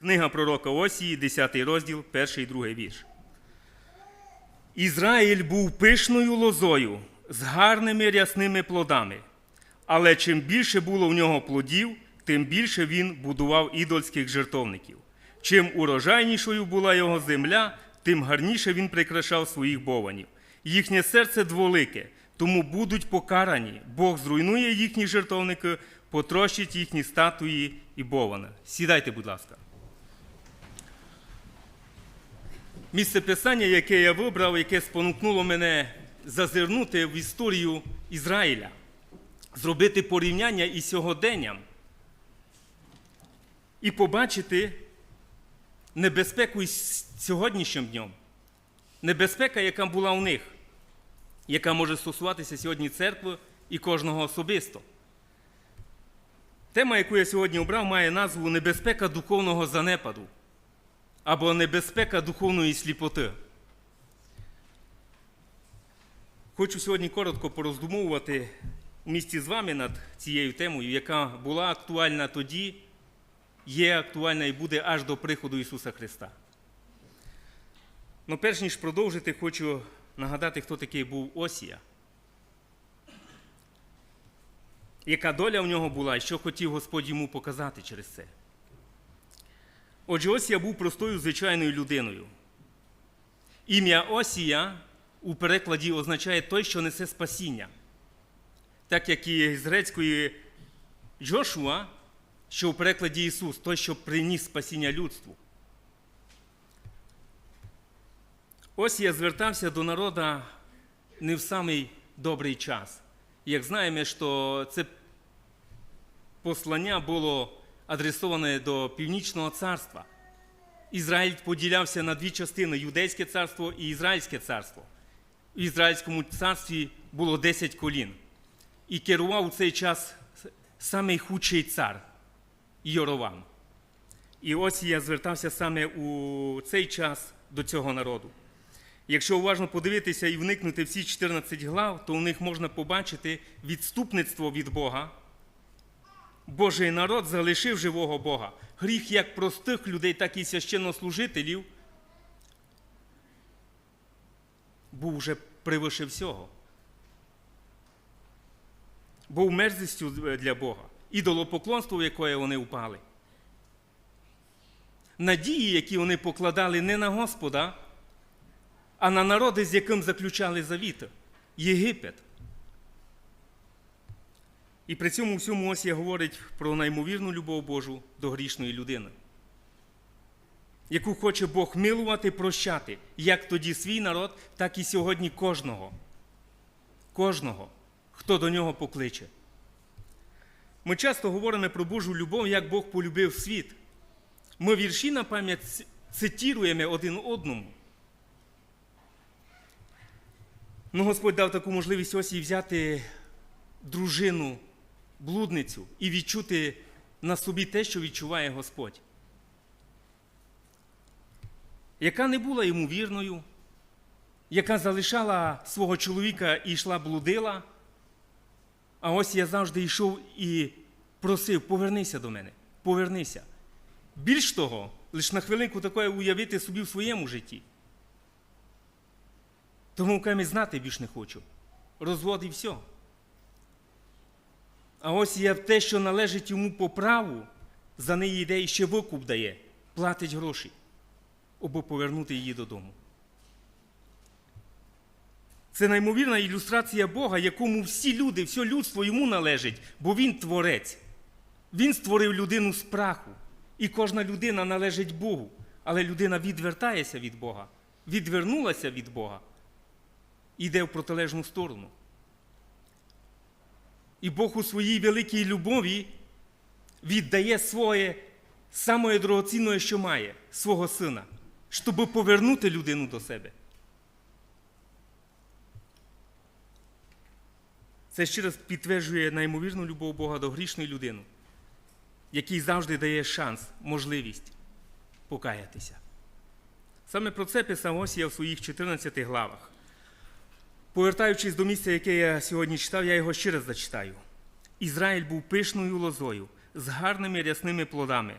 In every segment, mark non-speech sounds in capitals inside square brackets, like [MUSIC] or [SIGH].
Книга пророка Осії, 10 розділ, 1 і 2 вірш. Ізраїль був пишною лозою з гарними рясними плодами. Але чим більше було в нього плодів, тим більше він будував ідольських жертовників. Чим урожайнішою була його земля, тим гарніше він прикрашав своїх бованів. Їхнє серце дволике, тому будуть покарані. Бог зруйнує їхні жертовники, потрощить їхні статуї і бована. Сідайте, будь ласка. Місце писання, яке я вибрав, яке спонукнуло мене зазирнути в історію Ізраїля, зробити порівняння із сьогоденням і побачити небезпеку із сьогоднішнім днем, небезпека, яка була у них, яка може стосуватися сьогодні церкви і кожного особисто. Тема, яку я сьогодні обрав, має назву Небезпека духовного занепаду або небезпека духовної сліпоти. Хочу сьогодні коротко пороздумовувати в місті з вами над цією темою, яка була актуальна тоді, є актуальна і буде аж до приходу Ісуса Христа. Но перш ніж продовжити, хочу нагадати, хто такий був Осія. Яка доля в нього була і що хотів Господь йому показати через це. Отже, Осія був простою звичайною людиною. Ім'я Осія у перекладі означає той, що несе спасіння. Так як і з грецької Джошуа, що у перекладі Ісус, той, що приніс спасіння людству. Осія звертався до народа не в самий добрий час. Як знаємо, що це послання було адресоване до Північного царства. Ізраїль поділявся на дві частини Юдейське царство і Ізраїльське царство. В Ізраїльському царстві було 10 колін. І керував у цей час самий худший цар Йоровам. І ось я звертався саме у цей час до цього народу. Якщо уважно подивитися і вникнути всі 14 глав, то у них можна побачити відступництво від Бога. Божий народ залишив живого Бога. Гріх як простих людей, так і священнослужителів був вже превише всього. Був мерзістю для Бога, ідолопоклонство, в яке вони впали. Надії, які вони покладали не на Господа, а на народи, з яким заключали завіт Єгипет. І при цьому всьому Осія говорить про неймовірну любов Божу до грішної людини, яку хоче Бог милувати, прощати, як тоді свій народ, так і сьогодні кожного. Кожного, хто до нього покличе. Ми часто говоримо про Божу любов, як Бог полюбив світ. Ми вірші на пам'ять цитіруємо один одному. Ну, Господь дав таку можливість Осії взяти дружину блудницю і відчути на собі те, що відчуває Господь, яка не була йому вірною, яка залишала свого чоловіка і йшла блудила. А ось я завжди йшов і просив, повернися до мене, повернися. Більш того, лише на хвилинку таке уявити собі в своєму житті. Тому камі знати більш не хочу. Розвод все. А ось є те, що належить йому по праву, за неї йде і ще викуп дає, платить гроші, аби повернути її додому. Це неймовірна ілюстрація Бога, якому всі люди, все людство йому належить, бо Він творець. Він створив людину з праху. І кожна людина належить Богу. Але людина відвертається від Бога, відвернулася від Бога, йде в протилежну сторону. І Бог у своїй великій любові віддає своє самое дорогоцінне, що має, свого сина, щоб повернути людину до себе. Це ще раз підтверджує неймовірну любов Бога до грішної людини, який завжди дає шанс, можливість покаятися. Саме про це писав Осія в своїх 14 главах. Повертаючись до місця, яке я сьогодні читав, я його ще раз зачитаю. Ізраїль був пишною лозою з гарними рясними плодами,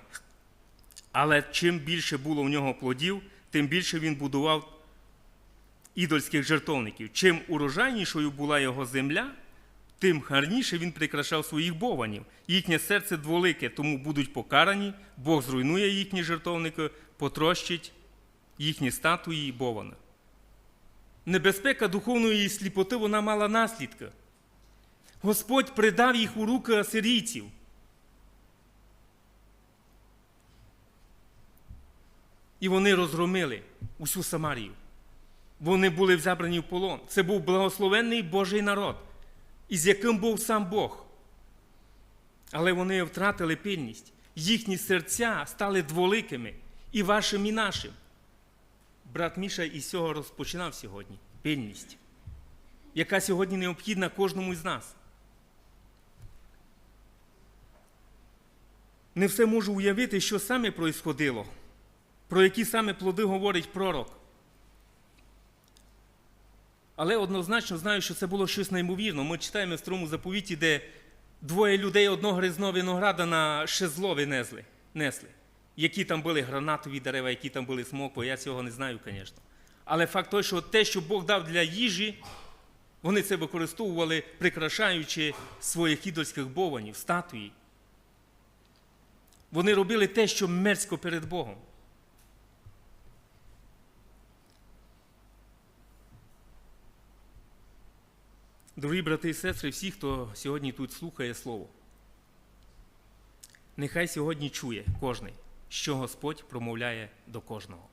Але чим більше було в нього плодів, тим більше він будував ідольських жертовників. Чим урожайнішою була його земля, тим гарніше він прикрашав своїх бованів. Їхнє серце дволике, тому будуть покарані, Бог зруйнує їхні жертовники, потрощить їхні статуї і бовани. Небезпека духовної сліпоти вона мала наслідки. Господь придав їх у руки асирійців. І вони розгромили усю Самарію. Вони були забрані в полон. Це був благословенний Божий народ, із яким був сам Бог. Але вони втратили пильність. Їхні серця стали дволикими і вашим, і нашим. Брат Міша із цього розпочинав сьогодні пильність, яка сьогодні необхідна кожному з нас. Не все можу уявити, що саме происходило, про які саме плоди говорить пророк. Але однозначно знаю, що це було щось неймовірне. Ми читаємо в старому заповіті, де двоє людей одного гризного винограда на шезлові несли, несли. Які там були гранатові дерева, які там були смокви, я цього не знаю, звісно. Але факт той, що те, що Бог дав для їжі, вони це використовували, прикрашаючи своїх ідольських бованів, статуї. Вони робили те, що мерзко перед Богом. Дорогі брати і сестри, всі, хто сьогодні тут слухає Слово, нехай сьогодні чує кожний, що Господь промовляє до кожного.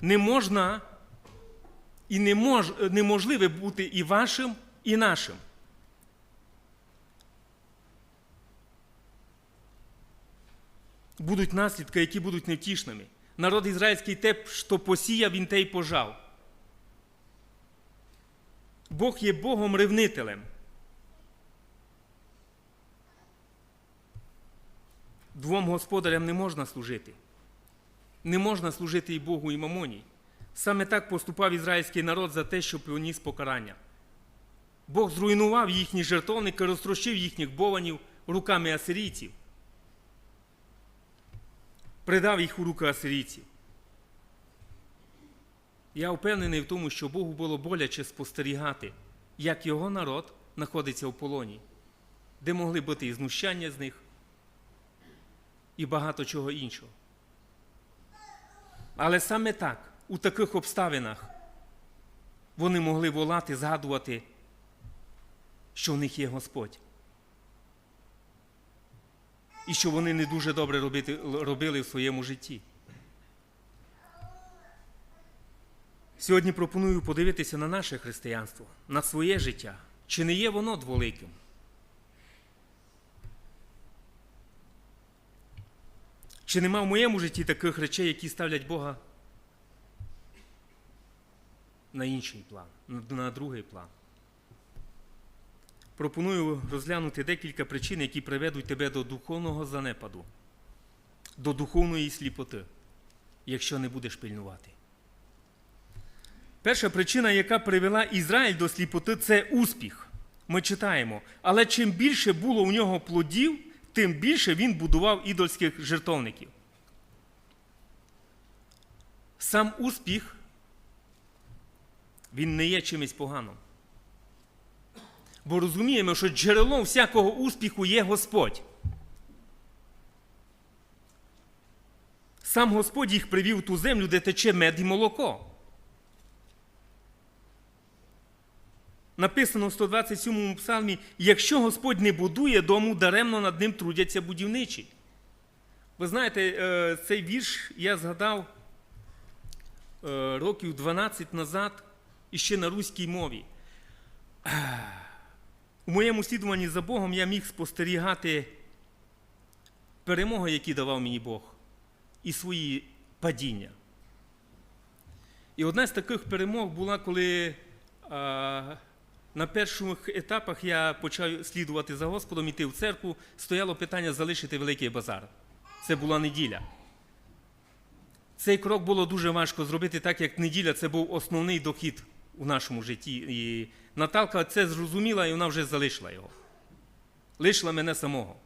Не можна і не мож, неможливе бути і вашим, і нашим. Будуть наслідки, які будуть невтішними. Народ ізраїльський те, що посіяв, він те й пожав. Бог є Богом ревнителем. Двом господарям не можна служити. Не можна служити і Богу, і мамоні. Саме так поступав ізраїльський народ за те, що поніс покарання. Бог зруйнував їхні жертовники, розтрощив їхніх бованів руками асирійців. Придав їх у руки асирійців. Я впевнений в тому, що Богу було боляче спостерігати, як його народ знаходиться в полоні, де могли бути і знущання з них, і багато чого іншого. Але саме так, у таких обставинах, вони могли волати, згадувати, що в них є Господь. І що вони не дуже добре робити, робили в своєму житті. Сьогодні пропоную подивитися на наше християнство, на своє життя. Чи не є воно дволиким? Чи нема в моєму житті таких речей, які ставлять Бога на інший план, на другий план? Пропоную розглянути декілька причин, які приведуть тебе до духовного занепаду, до духовної сліпоти, якщо не будеш пильнувати. Перша причина, яка привела Ізраїль до сліпоти, це успіх. Ми читаємо. Але чим більше було у нього плодів, тим більше він будував ідольських жертовників. Сам успіх, він не є чимось поганим. Бо розуміємо, що джерелом всякого успіху є Господь. Сам Господь їх привів в ту землю, де тече мед і молоко. Написано в 127 му псалмі: якщо Господь не будує дому, даремно над ним трудяться будівничі. Ви знаєте, цей вірш я згадав років 12 назад іще на руській мові. У моєму слідуванні за Богом я міг спостерігати перемоги, які давав мені Бог, і свої падіння. І одна з таких перемог була, коли на перших етапах я почав слідувати за Господом, іти в церкву, стояло питання залишити великий базар. Це була неділя. Цей крок було дуже важко зробити, так як неділя це був основний дохід у нашому житті. І Наталка це зрозуміла, і вона вже залишила його. Лишила мене самого.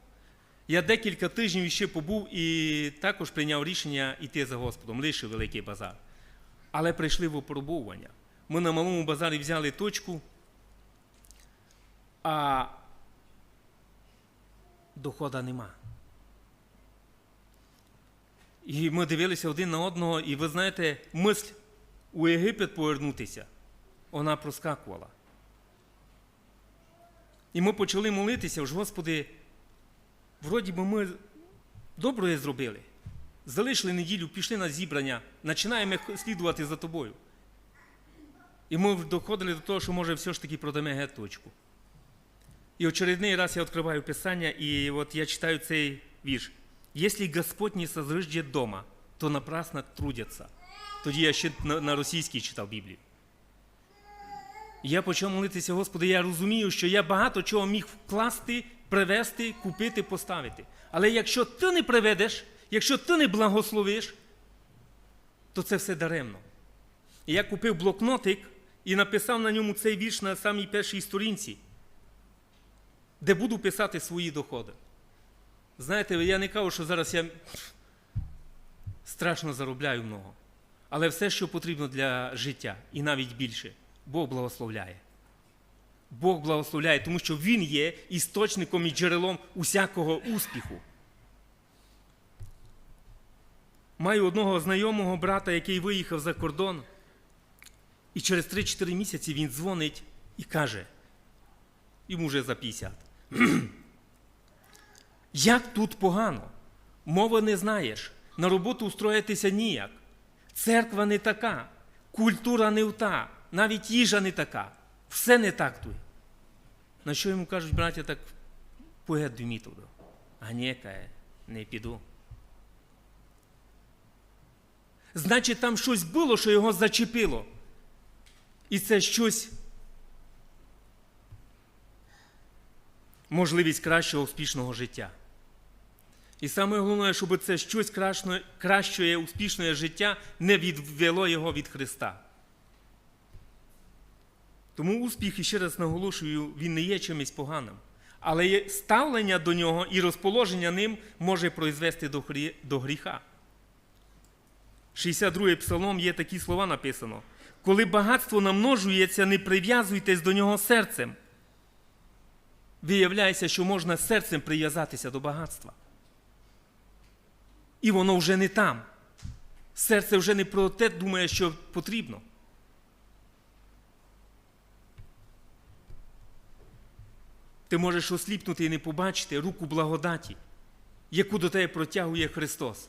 Я декілька тижнів ще побув і також прийняв рішення йти за Господом, лише великий базар. Але прийшли випробовування. Ми на малому базарі взяли точку, а дохода нема. І ми дивилися один на одного, і ви знаєте, мисль у Єгипет повернутися, вона проскакувала. І ми почали молитися, ж, Господи, вроді би ми добре зробили. Залишили неділю, пішли на зібрання, починаємо слідувати за тобою. І ми доходили до того, що може все ж таки продамо геть точку. І очередний раз я відкриваю Писання, і от я читаю цей вірш. Если Господь не созиждет дома, то напрасно трудяться. Тоді я ще на, російській читав Біблію. Я почав молитися, Господи, я розумію, що я багато чого міг вкласти, привезти, купити, поставити. Але якщо ти не приведеш, якщо ти не благословиш, то це все даремно. Я купив блокнотик і написав на ньому цей вірш на самій першій сторінці, де буду писати свої доходи. Знаєте, я не кажу, що зараз я страшно заробляю много. Але все, що потрібно для життя, і навіть більше, Бог благословляє. Бог благословляє, тому що Він є істочником і джерелом усякого успіху. Маю одного знайомого брата, який виїхав за кордон, і через 3-4 місяці він дзвонить і каже, йому вже за 50. [CLEARS THROAT] Як тут погано? Мови не знаєш, на роботу устроїтися ніяк. Церква не така, культура не та, навіть їжа не така. Все не так тут. На що йому кажуть, браття, так поїдь до. А ні, не піду. Значить, там щось було, що його зачепило. І це щось можливість кращого успішного життя. І саме головне, щоб це щось кращого успішного життя не відвело його від Христа. Тому успіх, і ще раз наголошую, він не є чимось поганим. Але ставлення до нього і розположення ним може произвести до гріха. 62-й псалом є такі слова написано. Коли багатство намножується, не прив'язуйтесь до нього серцем. Виявляється, що можна серцем прив'язатися до багатства. І воно вже не там. Серце вже не про те думає, що потрібно. Ти можеш осліпнути і не побачити руку благодаті, яку до тебе протягує Христос.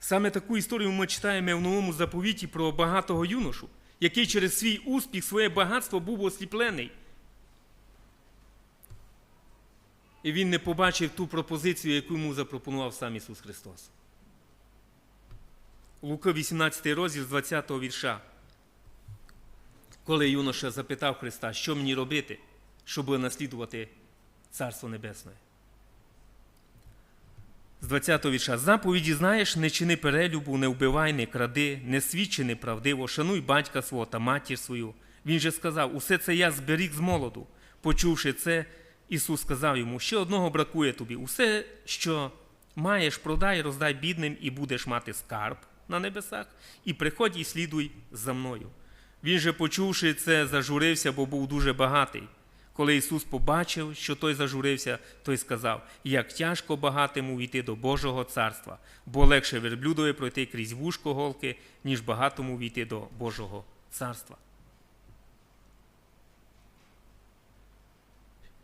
Саме таку історію ми читаємо в новому заповіті про багатого юношу, який через свій успіх, своє багатство був осліплений. І він не побачив ту пропозицію, яку йому запропонував сам Ісус Христос. Лука 18 розділ з 20 вірша. Коли юноша запитав Христа, що мені робити, щоб наслідувати Царство Небесне. З 20 го вірша. Заповіді знаєш, не чини перелюбу, не вбивай, не кради, не свідчи неправдиво, шануй батька свого та матір свою. Він же сказав: усе це я зберіг з молоду. Почувши це, Ісус сказав йому: ще одного бракує тобі. Усе, що маєш, продай, роздай бідним, і будеш мати скарб на небесах, і приходь і слідуй за мною. Він же, почувши це, зажурився, бо був дуже багатий. Коли Ісус побачив, що той зажурився, той сказав: як тяжко багатиму війти до Божого царства, бо легше верблюдові пройти крізь вушко голки, ніж багатому війти до Божого царства.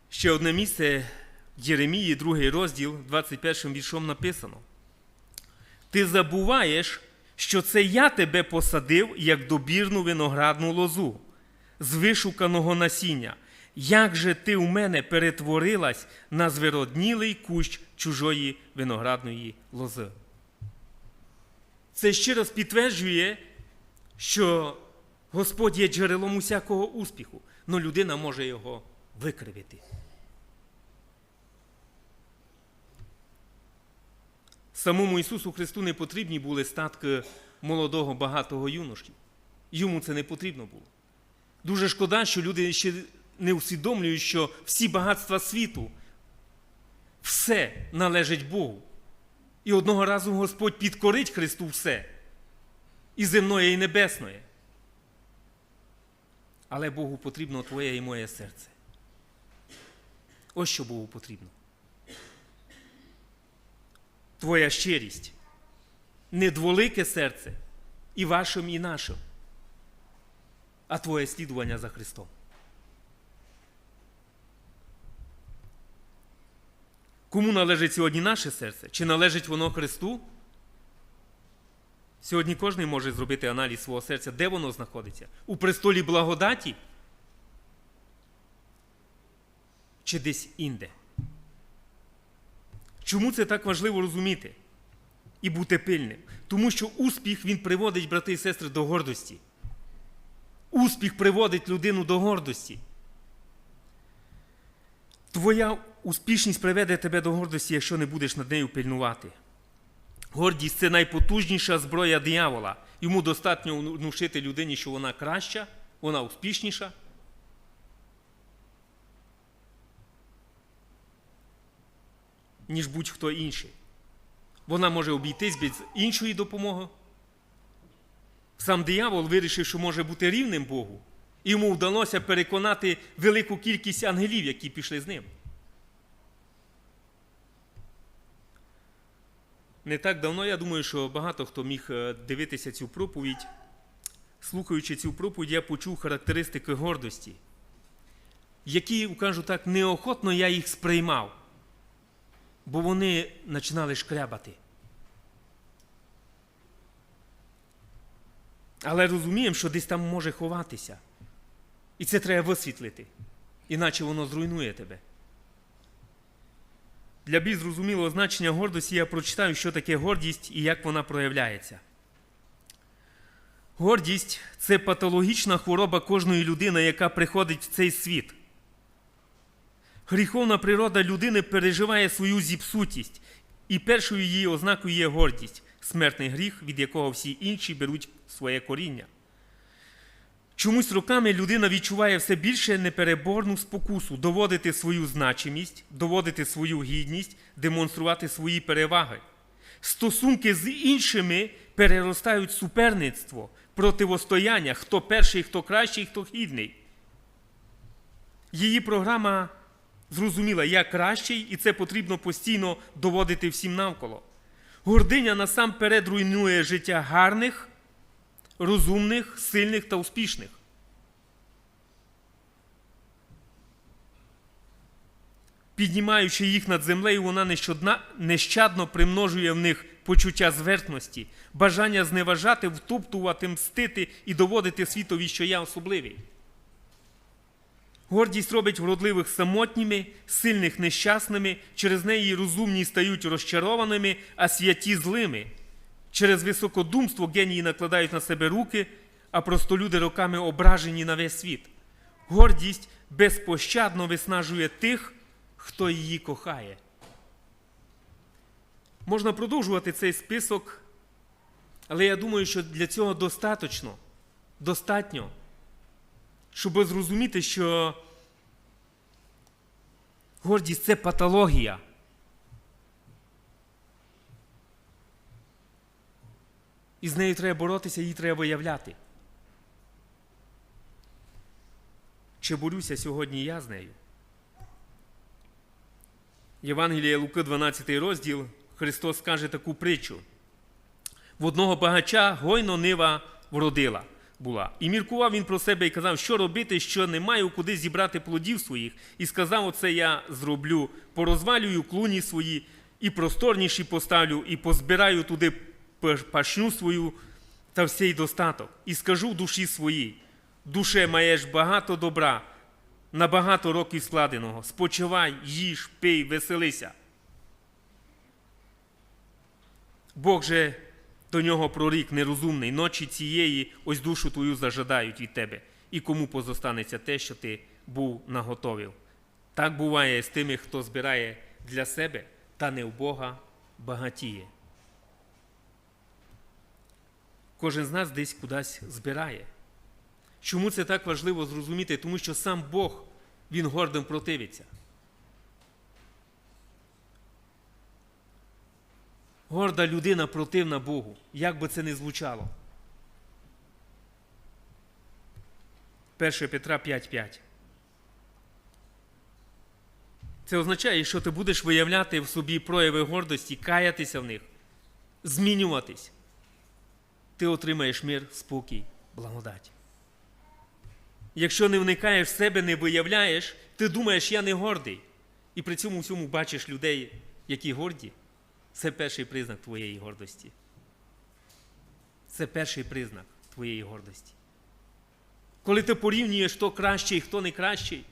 Ще одне місце Єремії, другий розділ, 21 віршом написано: Ти забуваєш, що це я тебе посадив як добірну виноградну лозу з вишуканого насіння. Як же ти у мене перетворилась на звироднілий кущ чужої виноградної лози? Це ще раз підтверджує, що Господь є джерелом усякого успіху, але людина може його викривити. Самому Ісусу Христу не потрібні були статки молодого багатого юноші. Йому це не потрібно було. Дуже шкода, що люди ще не усвідомлюють, що всі багатства світу, все належить Богу. І одного разу Господь підкорить Христу все, і земное, і небесне. Але Богу потрібно твоє і моє серце. Ось що Богу потрібно. Твоя щирість, недволике серце і вашим, і нашим, а твоє слідування за Христом. Кому належить сьогодні наше серце? Чи належить воно Христу? Сьогодні кожен може зробити аналіз свого серця, де воно знаходиться? У престолі благодаті? Чи десь інде? Чому це так важливо розуміти і бути пильним? Тому що успіх він приводить, брати і сестри, до гордості. Успіх приводить людину до гордості. Твоя успішність приведе тебе до гордості, якщо не будеш над нею пильнувати. Гордість це найпотужніша зброя диявола. Йому достатньо внушити людині, що вона краща, вона успішніша. Ніж будь-хто інший. Вона може обійтись без іншої допомоги. Сам диявол вирішив, що може бути рівним Богу, і йому вдалося переконати велику кількість ангелів, які пішли з ним. Не так давно, я думаю, що багато хто міг е, дивитися цю проповідь. Слухаючи цю проповідь, я почув характеристики гордості, які, кажу так, неохотно я їх сприймав, бо вони починали шкрябати. Але розуміємо, що десь там може ховатися. І це треба висвітлити, іначе воно зруйнує тебе. Для більш зрозумілого значення гордості я прочитаю, що таке гордість і як вона проявляється. Гордість це патологічна хвороба кожної людини, яка приходить в цей світ. Гріховна природа людини переживає свою зіпсутість, і першою її ознакою є гордість, смертний гріх, від якого всі інші беруть своє коріння. Чомусь роками людина відчуває все більше непереборну спокусу доводити свою значимість, доводити свою гідність, демонструвати свої переваги. Стосунки з іншими переростають суперництво, противостояння, хто перший, хто кращий, хто гідний. Її програма зрозуміла, я кращий, і це потрібно постійно доводити всім навколо. Гординя насамперед руйнує життя гарних розумних, сильних та успішних. Піднімаючи їх над землею, вона нещодна, нещадно примножує в них почуття зверхності, бажання зневажати, втоптувати, мстити і доводити світові, що я особливий. Гордість робить вродливих самотніми, сильних нещасними, через неї розумні стають розчарованими, а святі злими. Через високодумство генії накладають на себе руки, а простолюди роками ображені на весь світ. Гордість безпощадно виснажує тих, хто її кохає. Можна продовжувати цей список, але я думаю, що для цього достатньо, достатньо, щоб зрозуміти, що гордість це патологія. І з нею треба боротися, її треба виявляти. Чи борюся сьогодні я з нею? Євангеліє Луки, 12 розділ, Христос каже таку притчу. В одного багача гойно нива вродила була. І міркував він про себе і казав, що робити, що не маю куди зібрати плодів своїх. І сказав: Оце я зроблю, порозвалюю клуні свої, і просторніші поставлю, і позбираю туди пашню свою та всей достаток, і скажу душі своїй, душе маєш багато добра, на багато років складеного, спочивай, їж, пий, веселися. Бог же до нього прорік нерозумний, ночі цієї ось душу твою зажадають від тебе, і кому позостанеться те, що ти був наготовив. Так буває з тими, хто збирає для себе, та не в Бога багатіє. Кожен з нас десь кудись збирає. Чому це так важливо зрозуміти? Тому що сам Бог він гордим противиться. Горда людина противна Богу, як би це не звучало. 1 Петра 5.5. Це означає, що ти будеш виявляти в собі прояви гордості, каятися в них, змінюватись. Ти отримаєш мир, спокій, благодать. Якщо не вникаєш в себе, не виявляєш, ти думаєш, я не гордий. І при цьому всьому бачиш людей, які горді, це перший признак твоєї гордості. Це перший признак твоєї гордості. Коли ти порівнюєш, хто кращий, хто не кращий,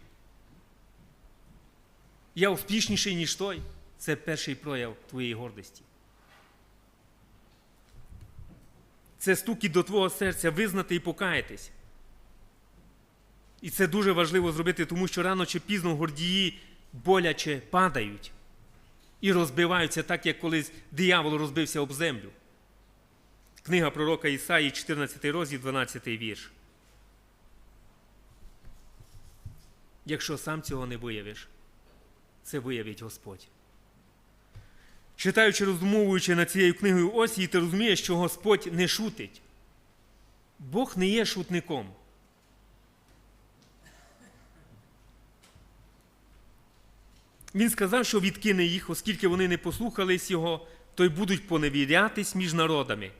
я успішніший, ніж той, це перший прояв твоєї гордості. Це стукіт до твого серця визнати і покаятись. І це дуже важливо зробити, тому що рано чи пізно гордії боляче падають і розбиваються так, як колись диявол розбився об землю. Книга пророка Ісаї, 14 розділ, 12 вірш. Якщо сам цього не виявиш, це виявить Господь. Читаючи, роздумовуючи над цією книгою Осії, ти розумієш, що Господь не шутить. Бог не є шутником. Він сказав, що відкине їх, оскільки вони не послухались його, то й будуть поневірятись між народами.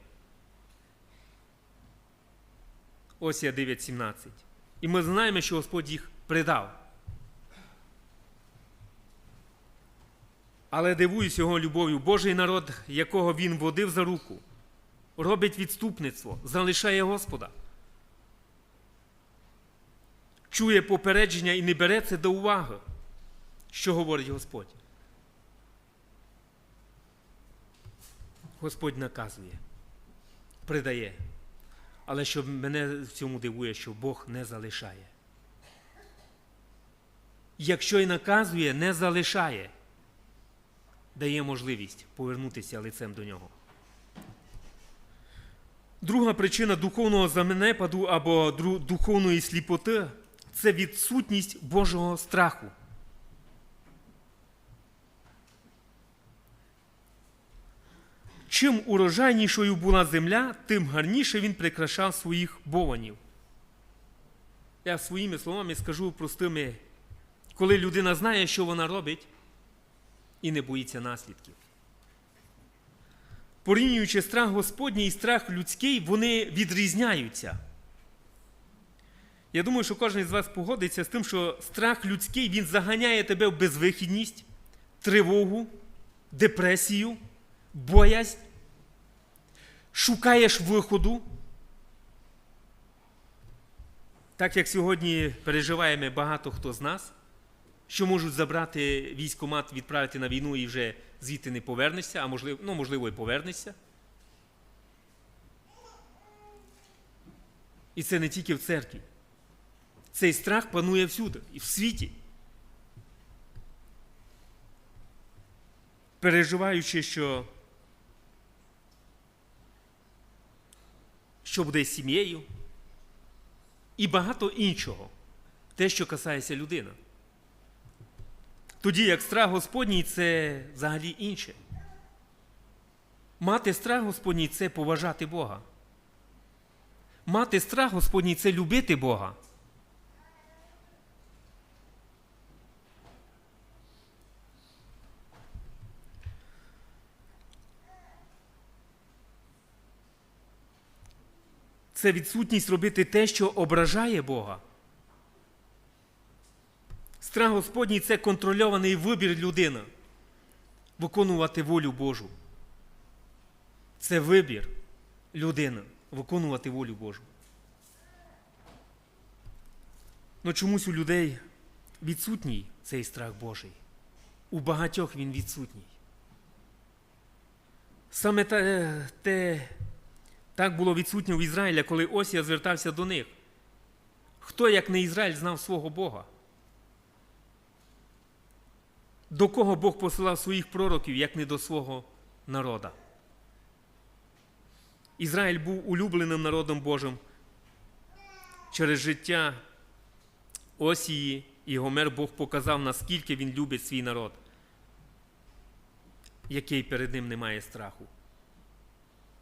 Осія 9.17. І ми знаємо, що Господь їх придав. Але дивуюсь його любов'ю, Божий народ, якого він водив за руку, робить відступництво, залишає Господа. Чує попередження і не бере це до уваги. Що говорить Господь? Господь наказує, придає. Але що мене в цьому дивує, що Бог не залишає. Якщо і наказує, не залишає, дає можливість повернутися лицем до нього. Друга причина духовного занепаду або духовної сліпоти це відсутність Божого страху. Чим урожайнішою була земля, тим гарніше він прикрашав своїх бованів. Я своїми словами скажу простими, коли людина знає, що вона робить, і не боїться наслідків. Порівнюючи страх Господній і страх людський, вони відрізняються. Я думаю, що кожен з вас погодиться з тим, що страх людський він заганяє тебе в безвихідність, тривогу, депресію, боязнь, шукаєш виходу. Так як сьогодні переживаємо багато хто з нас, що можуть забрати військомат, відправити на війну і вже звідти не повернешся, а можливо, ну, можливо, і повернешся. І це не тільки в церкві. Цей страх панує всюди і в світі. Переживаючи, що що буде з сім'єю, і багато іншого, те, що касається людини. Тоді як страх Господній це взагалі інше. Мати страх Господній це поважати Бога. Мати страх Господній це любити Бога. Це відсутність робити те, що ображає Бога. Страх Господній це контрольований вибір людини виконувати волю Божу. Це вибір людини виконувати волю Божу. Но чомусь у людей відсутній цей страх Божий. У багатьох він відсутній. Саме те, те так було відсутнє в Ізраїля, коли Осія звертався до них. Хто, як не Ізраїль, знав свого Бога? До кого Бог посилав своїх пророків, як не до свого народа? Ізраїль був улюбленим народом Божим через життя Осії І Гомер Бог показав, наскільки він любить свій народ, який перед ним не має страху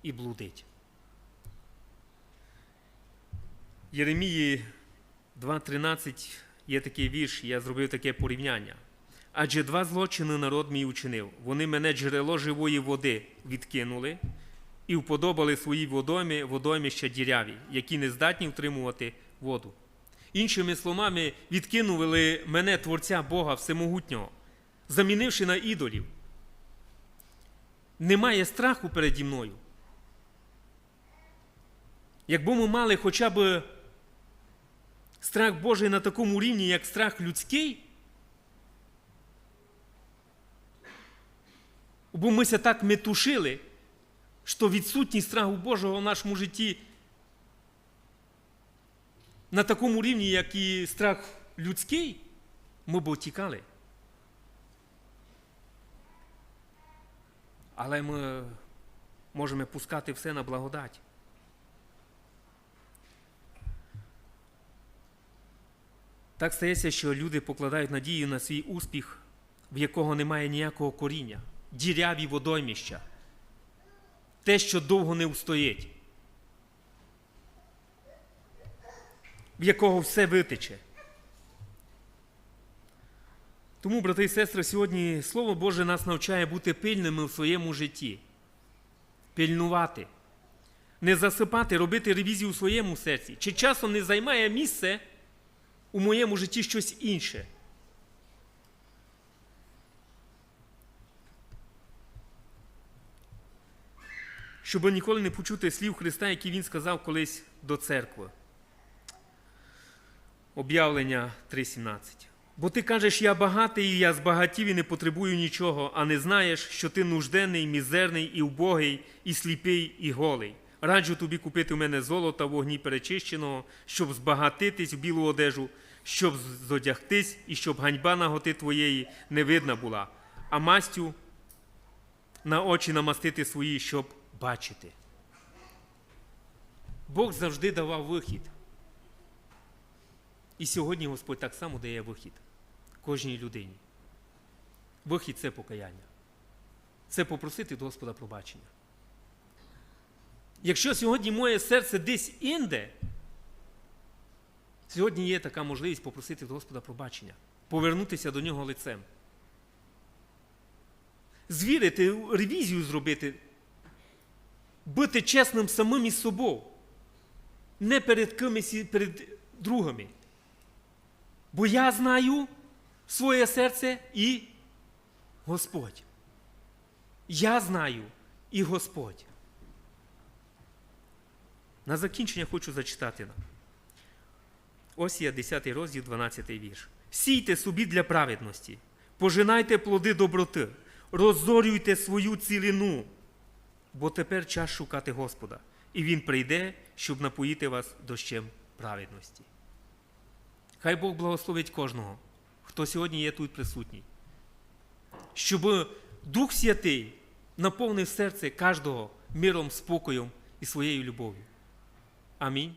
і блудить. Єремії 2.13 є такий вірш, я зробив таке порівняння. Адже два злочини народ мій учинив. Вони мене джерело живої води відкинули і вподобали свої водойми водоймища діряві, які не здатні втримувати воду. Іншими словами, відкинули мене Творця Бога Всемогутнього, замінивши на ідолів. Немає страху переді мною. Якби ми мали хоча б страх Божий на такому рівні, як страх людський, бо ми ся так метушили, що відсутність страху Божого в нашому житті на такому рівні, як і страх людський, ми б утікали. Але ми можемо пускати все на благодать. Так стається, що люди покладають надію на свій успіх, в якого немає ніякого коріння, діряві водойміща, те, що довго не устоїть, в якого все витече. Тому, брати і сестри, сьогодні Слово Боже нас навчає бути пильними в своєму житті, пильнувати, не засипати, робити ревізію у своєму серці. Чи часом не займає місце у моєму житті щось інше? Щоб ніколи не почути слів Христа, які Він сказав колись до церкви. Об'явлення 3.17. Бо ти кажеш, я багатий, і я збагатів і не потребую нічого, а не знаєш, що ти нужденний, мізерний, і убогий, і сліпий, і голий. Раджу тобі купити в мене золота вогні перечищеного, щоб збагатитись в білу одежу, щоб зодягтись, і щоб ганьба наготи твоєї не видна була, а мастю на очі намастити свої, щоб бачити. Бог завжди давав вихід. І сьогодні Господь так само дає вихід кожній людині. Вихід це покаяння. Це попросити Господа пробачення. Якщо сьогодні моє серце десь інде, сьогодні є така можливість попросити Господа пробачення, повернутися до нього лицем. Звірити, ревізію зробити, бути чесним самим із собою, не перед кимось, перед другими. Бо я знаю своє серце і Господь. Я знаю і Господь. На закінчення хочу зачитати нам. Ось є 10 розділ, 12 вірш. Сійте собі для праведності, пожинайте плоди доброти, розорюйте свою цілину, бо тепер час шукати Господа, і Він прийде, щоб напоїти вас дощем праведності. Хай Бог благословить кожного, хто сьогодні є тут присутній, щоб Дух Святий наповнив серце кожного миром, спокоєм і своєю любов'ю. Амінь.